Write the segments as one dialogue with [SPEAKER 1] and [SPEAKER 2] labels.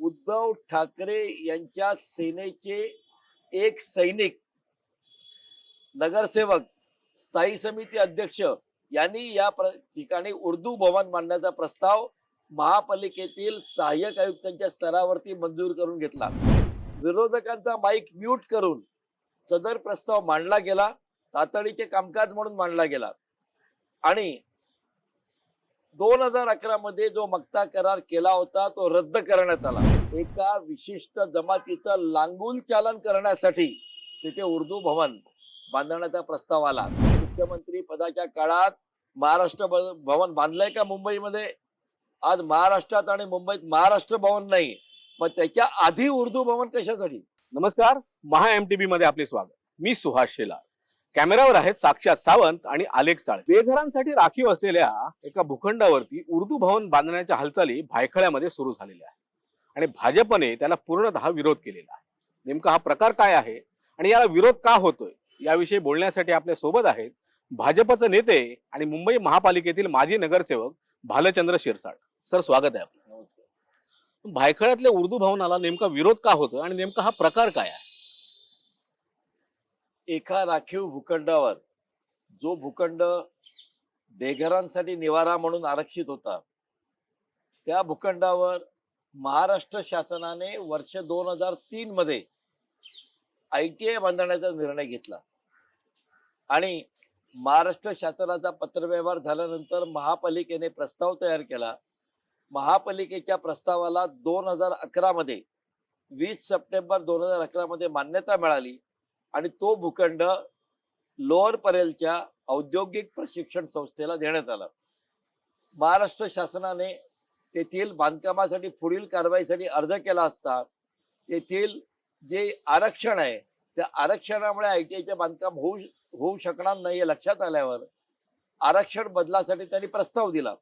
[SPEAKER 1] उद्धव ठाकरे यांच्या सेनेचे एक सैनिक नगरसेवक स्थायी समिती अध्यक्ष यांनी या प्र- ठिकाणी उर्दू भवन मांडण्याचा प्रस्ताव महापालिकेतील सहाय्यक आयुक्तांच्या स्तरावरती मंजूर करून घेतला. विरोधकांचा माईक म्यूट करून सदर प्रस्ताव मांडला गेला तातडीचे कामकाज म्हणून मांडला गेला. आणि दोन हजार अकरा मध्ये जो मक्ता करार केला होता तो रद्द करण्यात आला. एका विशिष्ट जमातीचं लांगूल चालन करण्यासाठी तिथे उर्दू भवन बांधण्याचा प्रस्ताव आला. मुख्यमंत्री पदाच्या काळात महाराष्ट्र भवन बांधलंय का मुंबईमध्ये? आज महाराष्ट्रात आणि मुंबईत महाराष्ट्र भवन नाही. मग त्याच्या आधी उर्दू भवन कशासाठी?
[SPEAKER 2] नमस्कार महा एम टी बी मध्ये आपले स्वागत. मी सुहास शेलार. कॅमेरावर आहेत साक्षात सावंत आणि आलेख चाळे बेघरांसाठी राखीव असलेल्या एका भूखंडावरती उर्दू भवन बांधण्याच्या हालचाली भायखळ्यामध्ये सुरू झालेल्या आहेत. आणि भाजपने त्याला पूर्णतः विरोध केलेला आहे. नेमका हा प्रकार काय आहे आणि याला विरोध का होतोय याविषयी बोलण्यासाठी आपल्यासोबत आहेत भाजपचे नेते आणि मुंबई महापालिकेतील माजी नगरसेवक भालचंद्र शिरसाट. सर स्वागत आहे आपलं. भायखळ्यातल्या उर्दू भवनाला नेमका विरोध का होतो आणि नेमका हा प्रकार काय आहे?
[SPEAKER 1] एका राखीव भूखंडावर जो भूखंड बेघरांसाठी निवारा म्हणून आरक्षित होता त्या भूखंडावर महाराष्ट्र शासनाने वर्ष दोन हजार तीन मध्ये आय टी आय बांधण्याचा निर्णय घेतला. आणि महाराष्ट्र शासनाचा पत्रव्यवहार झाल्यानंतर महापालिकेने प्रस्ताव तयार केला. महापालिकेच्या प्रस्तावाला दोन हजार अकरा मध्ये वीस सप्टेंबर दोन हजार अकरा मध्ये मान्यता मिळाली. आणि तो भूखंड लोअर परेलच्या औद्योगिक प्रशिक्षण संस्थेला देण्यात आला. महाराष्ट्र शासनाने तेथील बांधकामासाठी पुढील कारवाईसाठी अर्ज केला असता तेथील जे आरक्षण आहे त्या आरक्षणामुळे आय टी आयचे बांधकाम होऊ होऊ शकणार नाही हे लक्षात आल्यावर आरक्षण बदलासाठी त्यांनी प्रस्ताव दिला.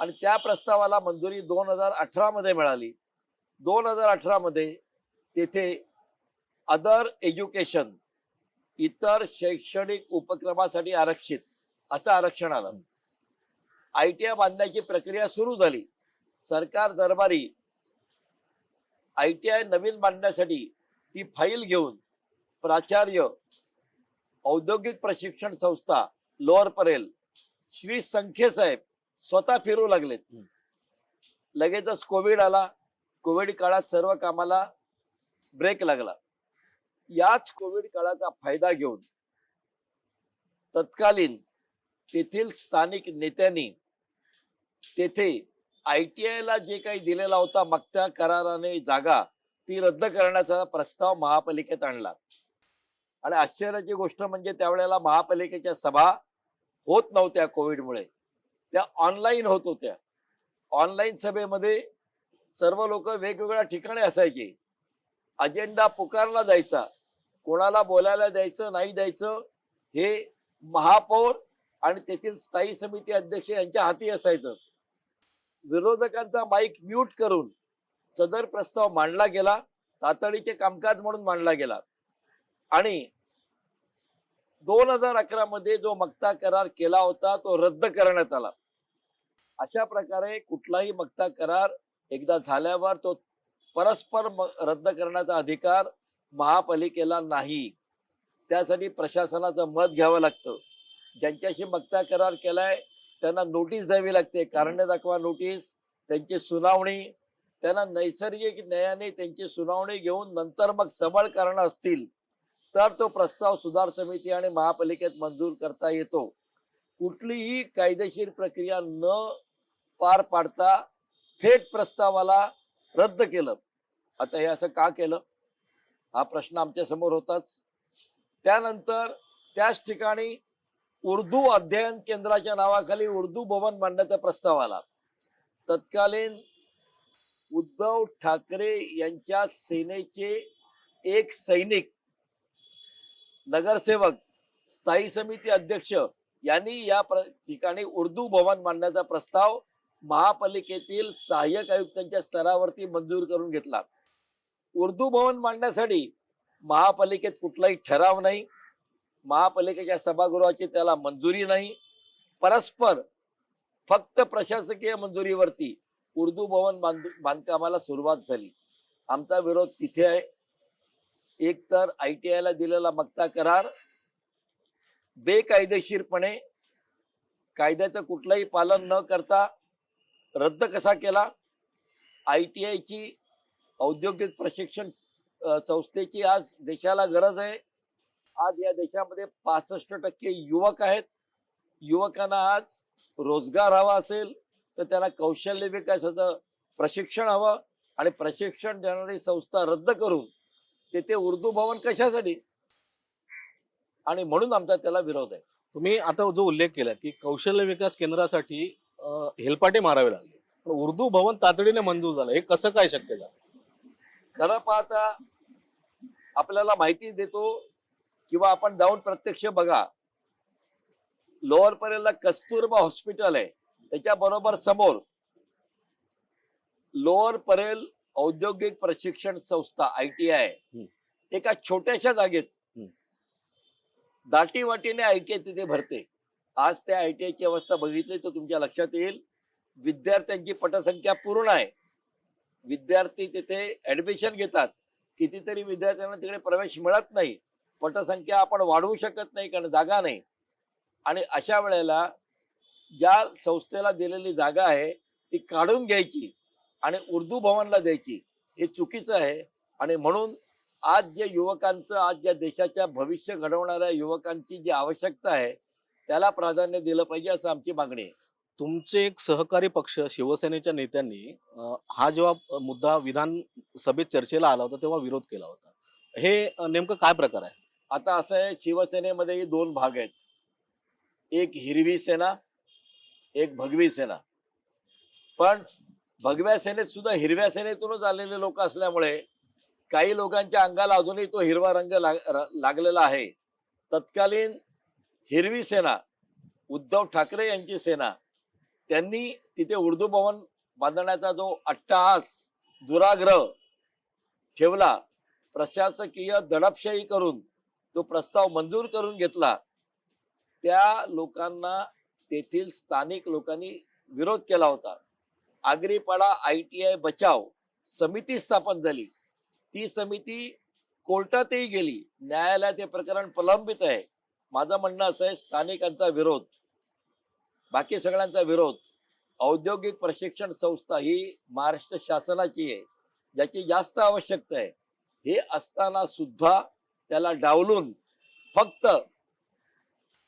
[SPEAKER 1] आणि त्या प्रस्तावाला मंजुरी दोन हजार अठरा मध्ये मिळाली. दोन हजार अठरामध्ये तेथे अदर एज्युकेशन इतर शैक्षणिक उपक्रमासाठी आरक्षित असं आरक्षण आलं. आय टी आय बांधण्याची प्रक्रिया सुरू झाली. सरकार दरबारी आय टी आय नवीन बांधण्यासाठी ती फाईल घेऊन प्राचार्य औद्योगिक प्रशिक्षण संस्था लोअर परेल श्री संखे साहेब स्वतः फिरू लागलेत. लगेचच कोविड आला. कोविड काळात सर्व कामाला ब्रेक लागला. याच कोविड काळाचा फायदा घेऊन तत्कालीन तेथील स्थानिक नेत्यांनी तेथे आय टी आयला जे काही दिलेला होता मागच्या कराराने जागा ती रद्द करण्याचा प्रस्ताव महापालिकेत आणला. आणि आश्चर्याची गोष्ट म्हणजे त्यावेळेला महापालिकेच्या सभा होत नव्हत्या कोविडमुळे. त्या ऑनलाईन होत होत्या. ऑनलाईन सभेमध्ये सर्व लोक वेगवेगळ्या ठिकाणी असायचे. अजेंडा पुकारला जायचा. कोणाला बोलायला द्यायचं नाही द्यायचं हे महापौर आणि तेथील स्थायी समिती अध्यक्ष यांच्या हाती असायचं. विरोधकांचा माईक म्यूट करून सदर प्रस्ताव मांडला गेला तातडीचे कामकाज म्हणून मांडला गेला. आणि दोन हजार अकरा मध्ये जो मक्ता करार केला होता तो रद्द करण्यात आला. अशा प्रकारे कुठलाही मक्ता करार एकदा झाल्यावर तो परस्पर रद्द करण्याचा अधिकार महापालिकेला नाही. त्यासाठी प्रशासनाचं मत घ्यावं लागतं. ज्यांच्याशी मक्ता करार केलाय त्यांना नोटीस द्यावी लागते. कारणे दाखवा नोटीस त्यांची सुनावणी त्यांना नैसर्गिक न्यायाने त्यांची सुनावणी घेऊन नंतर मग सबळ कारणं असतील तर तो प्रस्ताव सुधार समिती आणि महापालिकेत मंजूर करता येतो. कुठलीही कायदेशीर प्रक्रिया न पार पाडता थेट प्रस्तावाला रद्द केलं. आता हे असं का केलं? हा प्रश्न आमच्यासमोर होताच. त्यानंतर त्याच ठिकाणी उर्दू अध्ययन केंद्राच्या नावाखाली उर्दू भवन बांधण्याचा प्रस्ताव आला. तत्कालीन उद्धव ठाकरे यांच्या सेनेचे एक सैनिक नगरसेवक स्थायी समिती अध्यक्ष यांनी या प्र- ठिकाणी उर्दू भवन बांधण्याचा प्रस्ताव महापालिकेतील सहाय्यक आयुक्तांच्या स्तरावरती मंजूर करून घेतला. उर्दू भवन मांडण्यासाठी महापालिकेत कुठलाही ठराव नाही. महापालिकेच्या सभागृहाची त्याला मंजुरी नाही. परस्पर फक्त प्रशासकीय मंजुरीवरती उर्दू भवन बांध बांधकामाला सुरुवात झाली. आमचा विरोध तिथे आहे. एक तर आय टी आयला दिलेला मक्ता करार. बेकायदेशीरपणे कायद्याचं कुठलंही पालन न करता रद्द कसा केला? आय टी आयची औद्योगिक प्रशिक्षण संस्थेची आज देशाला गरज आहे. आज या देशामध्ये पासष्ट टक्के युवक आहेत. युवकांना आज रोजगार हवा असेल तर त्यांना कौशल्य विकासाचं प्रशिक्षण हवं आणि प्रशिक्षण देणारी संस्था रद्द करून तेथे उर्दू भवन कशासाठी? आणि म्हणून आमचा त्याला विरोध आहे.
[SPEAKER 2] तुम्ही आता जो उल्लेख केला की कौशल्य विकास केंद्रासाठी हेलपाटे मारावे लागले. पण उर्दू भवन तातडीने मंजूर झालं. हे कसं काय शक्य झालं?
[SPEAKER 1] खरं पाहता आपल्याला माहिती देतो किंवा आपण जाऊन प्रत्यक्ष बघा. लोअर परेलला कस्तुरबा हॉस्पिटल आहे. त्याच्या बरोबर समोर लोअर परेल औद्योगिक प्रशिक्षण संस्था आय टी आय. एका छोट्याशा जागेत
[SPEAKER 2] हम्म.
[SPEAKER 1] दाटी वाटीने आय टी आय तिथे भरते. आज त्या आय टी आयची अवस्था बघितली तर तुमच्या लक्षात येईल. विद्यार्थ्यांची पटसंख्या पूर्ण आहे. विद्यार्थी तिथे ऍडमिशन घेतात. कितीतरी विद्यार्थ्यांना तिकडे प्रवेश मिळत नाही. पटसंख्या आपण वाढवू शकत नाही कारण जागा नाही. आणि अशा वेळेला ज्या संस्थेला दिलेली जागा आहे ती काढून घ्यायची आणि उर्दू भवनला द्यायची. हे चुकीचं आहे. आणि म्हणून आज जे युवकांचं आज ज्या देशाच्या भविष्य घडवणाऱ्या युवकांची जी आवश्यकता आहे त्याला प्राधान्य दिलं पाहिजे असं आमची मागणी आहे.
[SPEAKER 2] तुमचे एक सहकारी पक्ष शिवसेनेच्या नेत्यांनी हा जेव्हा मुद्दा विधानसभेत चर्चेला आला होता तेव्हा विरोध केला होता. हे नेमकं काय प्रकार आहे?
[SPEAKER 1] आता असं आहे शिवसेनेमध्येही दोन भाग आहेत. एक हिरवी सेना एक भगवी सेना. पण भगव्या सेनेत सुद्धा हिरव्या सेनेतूनच आलेले लोक असल्यामुळे काही लोकांच्या अंगाला अजूनही तो हिरवा रंग लाग- लागलेला आहे. तत्कालीन हिरवी सेना उद्धव ठाकरे यांची सेना त्यांनी तिथे उर्दू भवन बांधण्याचा जो अट्टहास दुराग्रह ठेवला प्रशासकीय दडपशाही करून तो प्रस्ताव मंजूर करून घेतला त्या लोकांना तेथील स्थानिक लोकांनी विरोध केला होता. आगरीपाडा आय टी आय बचाव समिती स्थापन झाली. ती समिती कोर्टातही गेली. न्यायालयात हे प्रकरण प्रलंबित आहे. माझं म्हणणं असं आहे स्थानिकांचा विरोध बाकी सगळ्यांचा विरोध. औद्योगिक प्रशिक्षण संस्था ही महाराष्ट्र शासनाची आहे ज्याची जास्त आवश्यकता आहे. हे असताना सुद्धा त्याला डावलून फक्त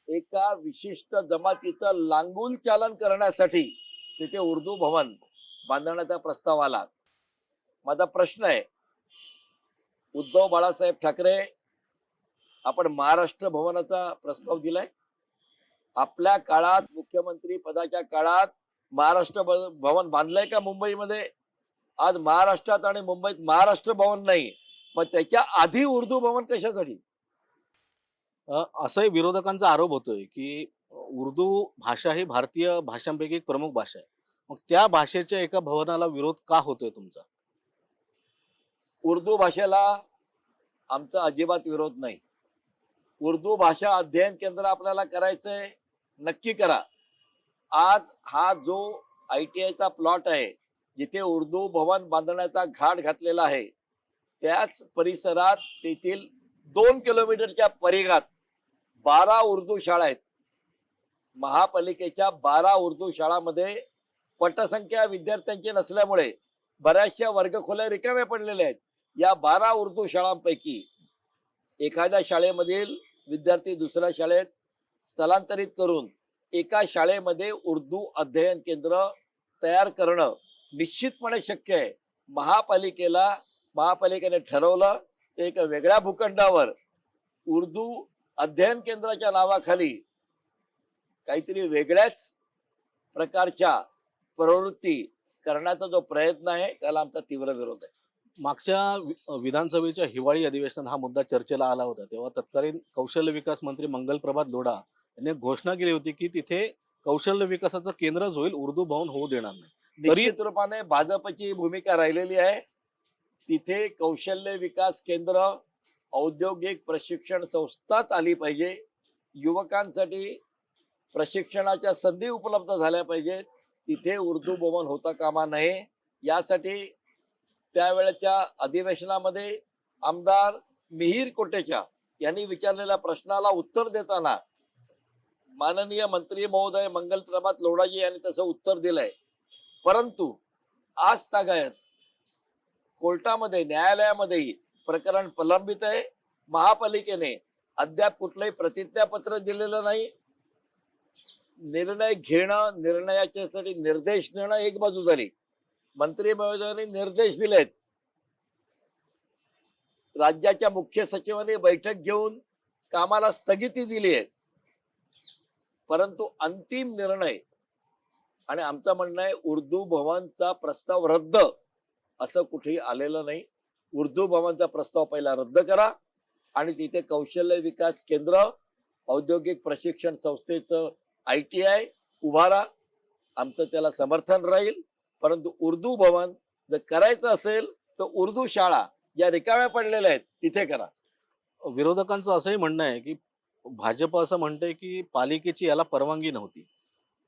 [SPEAKER 1] एका विशिष्ट जमातीचं लांगुल चालन करण्यासाठी तिथे उर्दू भवन बांधण्याचा प्रस्ताव आला. माझा प्रश्न आहे उद्धव बाळासाहेब ठाकरे आपण महाराष्ट्र भवनाचा प्रस्ताव दिलाय? आपल्या काळात मुख्यमंत्री पदाच्या काळात महाराष्ट्र भवन बांधलंय का मुंबईमध्ये? आज महाराष्ट्रात आणि मुंबईत महाराष्ट्र भवन नाही. मग त्याच्या आधी उर्दू भवन कशासाठी?
[SPEAKER 2] असंही विरोधकांचा आरोप होतोय की उर्दू भाषा ही भारतीय भाषांपैकी एक प्रमुख भाषा आहे. मग त्या भाषेच्या एका भवनाला विरोध का होतोय तुमचा?
[SPEAKER 1] उर्दू भाषेला आमचा अजिबात विरोध नाही. उर्दू भाषा अध्ययन केंद्र आपल्याला करायचंय. नक्की करा. आज हा जो आय टी आयचा प्लॉट आहे जिथे उर्दू भवन बांधण्याचा घाट घातलेला आहे त्याच परिसरात तेथील दोन किलोमीटरच्या परिघात बारा उर्दू शाळा आहेत. महापालिकेच्या बारा उर्दू शाळामध्ये पटसंख्या विद्यार्थ्यांची नसल्यामुळे बऱ्याचशा वर्गखोल्या रिकाम्या पडलेल्या आहेत. या बारा उर्दू शाळांपैकी एखाद्या शाळेमधील विद्यार्थी दुसऱ्या शाळेत स्थलांतरित करून एका शाळेमध्ये उर्दू अध्ययन केंद्र तयार करणं निश्चितपणे शक्य आहे. महापालिकेला महापालिकेने ठरवलं ते एका वेगळ्या भूखंडावर उर्दू अध्ययन केंद्राच्या नावाखाली काहीतरी वेगळ्याच प्रकारच्या प्रवृत्ती करण्याचा जो प्रयत्न आहे त्याला आमचा तीव्र विरोध आहे.
[SPEAKER 2] मागच्या वि- विधानसभेच्या हिवाळी अधिवेशनात हा मुद्दा चर्चेला आला होता. तेव्हा तत्कालीन कौशल्य विकास मंत्री मंगल प्रभात लोढा यांनी घोषणा केली होती की तिथे कौशल्य विकासाचं केंद्रच होईल उर्दू भवन होऊ देणार नाही. तरी-
[SPEAKER 1] निश्चित रूपाने भाजपची भूमिका राहिलेली आहे. तिथे कौशल्य विकास केंद्र औद्योगिक प्रशिक्षण संस्थाच आली पाहिजे. युवकांसाठी प्रशिक्षणाच्या संधी उपलब्ध झाल्या पाहिजेत. तिथे उर्दू भवन होता कामा नये. यासाठी त्यावेळेच्या अधिवेशनामध्ये आमदार मिहीर कोटेचा यांनी विचारलेल्या प्रश्नाला उत्तर देताना माननीय मंत्री महोदय मंगल प्रभात लोढाजी यांनी तसं उत्तर दिलंय. परंतु आज तागायत कोर्टामध्ये न्यायालयामध्येही प्रकरण प्रलंबित आहे. महापालिकेने अद्याप कुठलंही प्रतिज्ञापत्र दिलेलं नाही. निर्णय घेणं निर्णयाच्यासाठी निर्देश देणं एक बाजू झाली. मंत्री महोदयांनी निर्देश दिलेत. राज्याच्या मुख्य सचिवांनी बैठक घेऊन कामाला स्थगिती दिली आहे. परंतु अंतिम निर्णय आणि आमचं म्हणणं आहे उर्दू भवनचा प्रस्ताव रद्द असं कुठेही आलेलं नाही. उर्दू भवनचा प्रस्ताव पहिला रद्द करा आणि तिथे कौशल्य विकास केंद्र औद्योगिक प्रशिक्षण संस्थेचं आय टी आय उभारा. आमचं त्याला समर्थन राहील. परंतु उर्दू भवन जर करायचं असेल तर उर्दू शाळा ज्या रिकाम्या पडलेल्या आहेत तिथे करा.
[SPEAKER 2] विरोधकांचं असंही म्हणणं आहे की भाजप असं म्हणतंय की पालिकेची याला परवानगी नव्हती.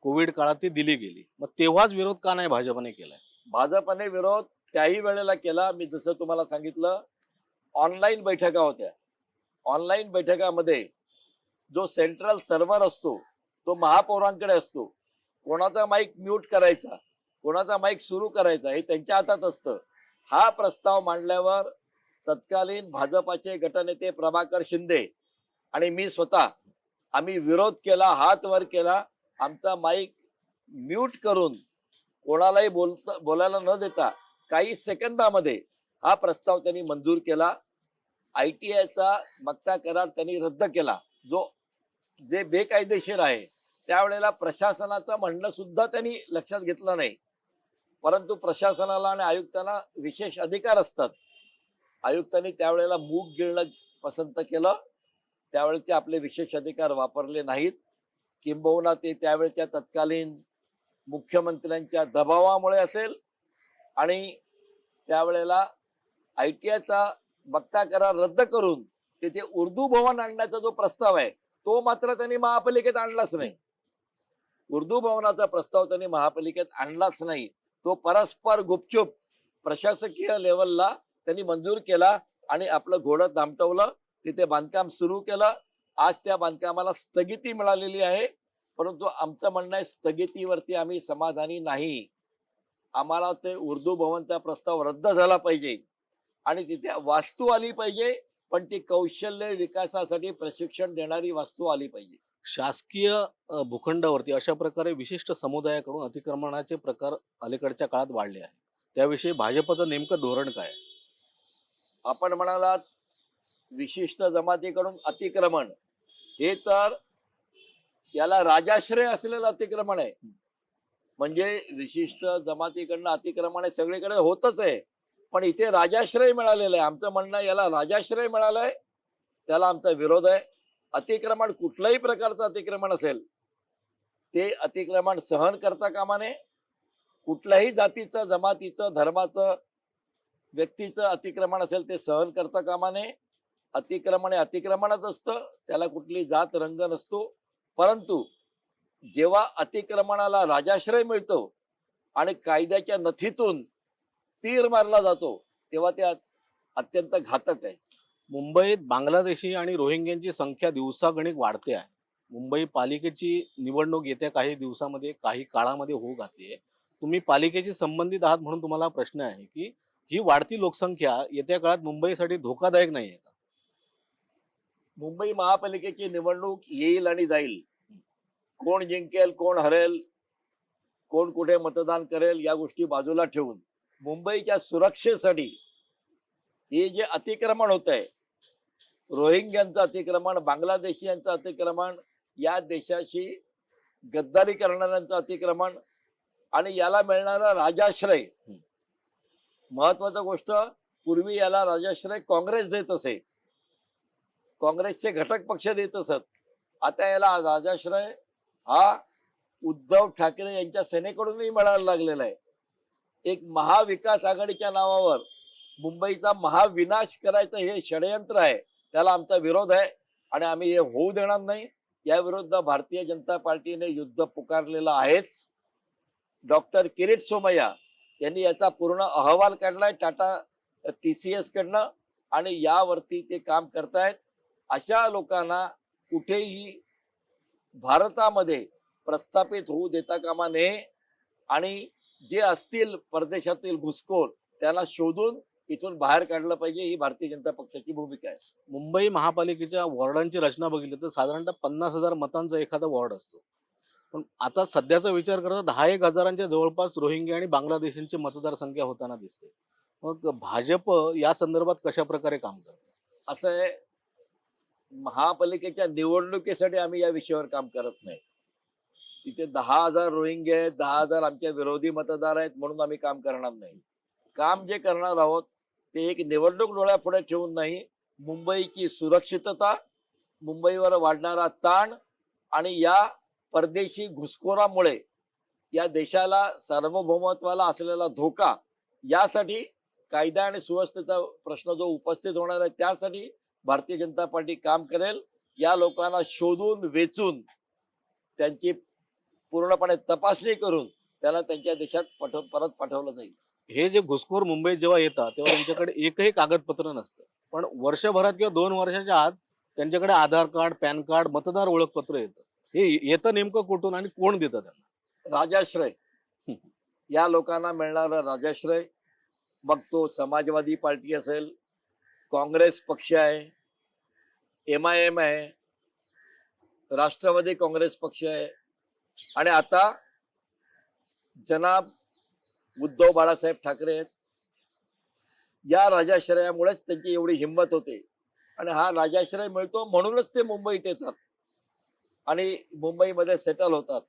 [SPEAKER 2] कोविड काळात ती दिली गेली. मग तेव्हाच विरोध का नाही भाजपने केलाय?
[SPEAKER 1] भाजपने विरोध त्याही वेळेला केला. मी जसं तुम्हाला सांगितलं ऑनलाईन बैठका होत्या. ऑनलाईन बैठकामध्ये जो सेंट्रल सर्व्हर असतो तो महापौरांकडे असतो. कोणाचा माईक म्यूट करायचा कोणाचा माईक सुरू करायचा हे त्यांच्या हातात असतं. हा प्रस्ताव मांडल्यावर तत्कालीन भाजपाचे गटनेते प्रभाकर शिंदे आणि मी स्वतः आम्ही विरोध केला हात वर केला आमचा माईक म्यूट करून कोणालाही बोलता बोलायला न देता काही सेकंदामध्ये हा प्रस्ताव त्यांनी मंजूर केला. आय टी आयचा मक्ता करार त्यांनी रद्द केला. जो जे बेकायदेशीर आहे त्यावेळेला प्रशासनाचं म्हणणं सुद्धा त्यांनी लक्षात घेतलं नाही. परंतु प्रशासनाला आणि आयुक्तांना विशेष अधिकार असतात. आयुक्तांनी त्यावेळेला मूग गिळणं पसंत केलं. त्यावेळेचे आपले विशेष अधिकार वापरले नाहीत. किंबहुना ते त्यावेळच्या तत्कालीन मुख्यमंत्र्यांच्या दबावामुळे असेल आणि त्यावेळेला आय टी आयचा बक्ता करार रद्द करून तिथे उर्दू भवन आणण्याचा जो प्रस्ताव आहे तो मात्र त्यांनी महापालिकेत आणलाच नाही. उर्दू भवनाचा प्रस्ताव त्यांनी महापालिकेत आणलाच नाही. तो परस्पर गुपचूप प्रशासकीय लेवलला त्यांनी मंजूर केला आणि आपलं घोडं दामटवलं. तिथे बांधकाम सुरू केलं. आज त्या बांधकामाला स्थगिती मिळालेली आहे. परंतु आमचं म्हणणं आहे स्थगितीवरती आम्ही समाधानी नाही. आम्हाला ते उर्दू भवनचा प्रस्ताव रद्द झाला पाहिजे. आणि तिथे वास्तू आली पाहिजे पण ती कौशल्य विकासासाठी प्रशिक्षण देणारी वास्तू आली पाहिजे.
[SPEAKER 2] शासकीय भूखंडावरती अशा प्रकारे विशिष्ट समुदायाकडून अतिक्रमणाचे प्रकार अलीकडच्या काळात वाढले आहेत. त्याविषयी भाजपचं नेमकं धोरण काय आहे?
[SPEAKER 1] आपण म्हणालात विशिष्ट जमातीकडून अतिक्रमण. हे तर याला राजाश्रय असलेलं अतिक्रमण आहे. म्हणजे विशिष्ट जमातीकडनं अतिक्रमण हे सगळीकडे होतच आहे. पण इथे राजाश्रय मिळालेलं आहे. आमचं म्हणणं याला राजाश्रय मिळालाय त्याला आमचा विरोध आहे. अतिक्रमण कुठल्याही प्रकारचं अतिक्रमण असेल ते अतिक्रमण सहन करता कामा नये. कुठल्याही जातीचं जमातीचं धर्माचं व्यक्तीचं अतिक्रमण असेल ते सहन करता कामा नये. अतिक्रमण हे अतिक्रमणच असतं त्याला कुठली जात रंग नसतो. परंतु जेव्हा अतिक्रमणाला राजाश्रय मिळतो आणि कायद्याच्या नथीतून तीर मारला जातो तेव्हा ते अत्यंत घातक आहे.
[SPEAKER 2] मुंबईत बांगलादेशी आणि रोहिंग्यांची संख्या दिवसागणिक वाढते आहे. मुंबई पालिकेची निवडणूक येत्या काही दिवसामध्ये काही काळामध्ये होऊ घातली आहे. तुम्ही पालिकेशी संबंधित आहात म्हणून तुम्हाला प्रश्न आहे की ही वाढती लोकसंख्या येत्या काळात मुंबईसाठी धोकादायक नाही आहे का?
[SPEAKER 1] मुंबई महापालिकेची निवडणूक येईल आणि जाईल. कोण जिंकेल कोण हरेल कोण कुठे मतदान करेल या गोष्टी बाजूला ठेवून मुंबईच्या सुरक्षेसाठी हे जे अतिक्रमण होत आहे रोहिंग्यांचं अतिक्रमण बांगलादेशीयांचं अतिक्रमण या देशाशी गद्दारी करणाऱ्यांचं अतिक्रमण आणि याला मिळणारा राजाश्रय. महत्वाची गोष्ट पूर्वी याला राजाश्रय काँग्रेस देत असे. काँग्रेसचे घटक पक्ष देत असत. आता याला राजाश्रय हा उद्धव ठाकरे यांच्या सेनेकडूनही मिळायला लागलेला आहे. एक महाविकास आघाडीच्या नावावर मुंबईचा महाविनाश करायचं हे षडयंत्र आहे. त्याला आमचा विरोध आहे. आणि आम्ही हे होऊ देणार नाही. या विरुद्ध भारतीय जनता पार्टीने युद्ध पुकारलेलं आहेच. डॉक्टर किरीट सोमय्या यांनी याचा पूर्ण अहवाल काढलाय. टाटा टी सी एस कडनं. आणि यावरती ते काम करतायत. अशा लोकांना कुठेही भारतामध्ये प्रस्थापित होऊ देता कामा नये. आणि जे असतील परदेशातील घुसखोर त्यांना शोधून इथून बाहेर काढलं पाहिजे ही भारतीय जनता पक्षाची भूमिका आहे.
[SPEAKER 2] मुंबई महापालिकेच्या वॉर्डांची रचना बघितली तर साधारणतः पन्नास हजार मतांचा एखादा वॉर्ड असतो. पण आता सध्याचा विचार करता दहा एक हजारांच्या जवळपास रोहिंग्या आणि बांगलादेशींची मतदारसंख्या होताना दिसते. मग भाजप या संदर्भात कशा प्रकारे काम करत?
[SPEAKER 1] असं आहे महापालिकेच्या निवडणुकीसाठी आम्ही या विषयावर काम करत नाही. तिथे दहा हजार रोहिंग्या आहेत दहा हजार आमच्या विरोधी मतदार आहेत म्हणून आम्ही काम करणार नाही. काम जे करणार आहोत ते एक निवडणूक डोळ्यापुढे ठेवून नाही मुंबईची सुरक्षितता मुंबईवर वाढणारा ताण आणि या परदेशी घुसखोरामुळे या देशाला सार्वभौमत्वाला असलेला धोका यासाठी कायदा आणि सुव्यवस्थेचा प्रश्न जो उपस्थित होणार आहे त्यासाठी भारतीय जनता पार्टी काम करेल. या लोकांना शोधून वेचून त्यांची पूर्णपणे तपासणी करून त्यांना त्यांच्या देशात पाठव परत पाठवलं जाईल.
[SPEAKER 2] हे जे घुसखोर मुंबईत जेव्हा येतात तेव्हा त्यांच्याकडे एकही कागदपत्र नसतं. पण वर्षभरात किंवा दोन वर्षाच्या आत त्यांच्याकडे आधार कार्ड पॅन कार्ड मतदार ओळखपत्र येतं. हे येतं नेमकं कुठून आणि कोण देतं त्यांना?
[SPEAKER 1] राजाश्रय. या लोकांना मिळणारा राजाश्रय. मग तो समाजवादी पार्टी असेल काँग्रेस पक्ष आहे एम आय एम आहे राष्ट्रवादी काँग्रेस पक्ष आहे. आणि आता जनाब उद्धव बाळासाहेब ठाकरे आहेत. या राजाश्रयामुळेच त्यांची एवढी हिंमत होते. आणि हा राजाश्रय मिळतो म्हणूनच ते मुंबईत येतात. आणि मुंबईमध्ये सेटल होतात.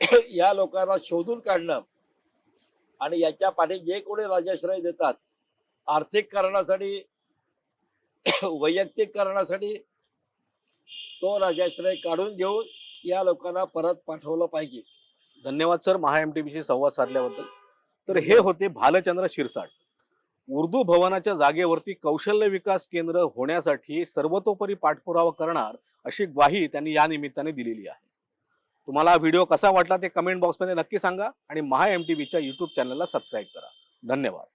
[SPEAKER 1] या लोकांना शोधून काढणं आणि याच्या पाठी जे कोणी राजाश्रय देतात आर्थिक कारणासाठी वैयक्तिक कारणासाठी तो राजाश्रय काढून घेऊन या लोकांना परत पाठवलं पाहिजे.
[SPEAKER 2] धन्यवाद सर महा एम टी संवाद साधल्याबद्दल. तर हे होते भालचंद्र शिरसाट. उर्दू भवनाच्या जागेवरती कौशल्य विकास केंद्र होण्यासाठी सर्वतोपरी पाठपुरावा करणार अशी ग्वाही त्यांनी या निमित्ताने दिलेली आहे. तुम्हाला हा व्हिडिओ कसा वाटला ते कमेंट बॉक्समध्ये नक्की सांगा आणि महा एम टी व्हीच्या यूट्यूब चॅनलला सबस्क्राईब करा. धन्यवाद.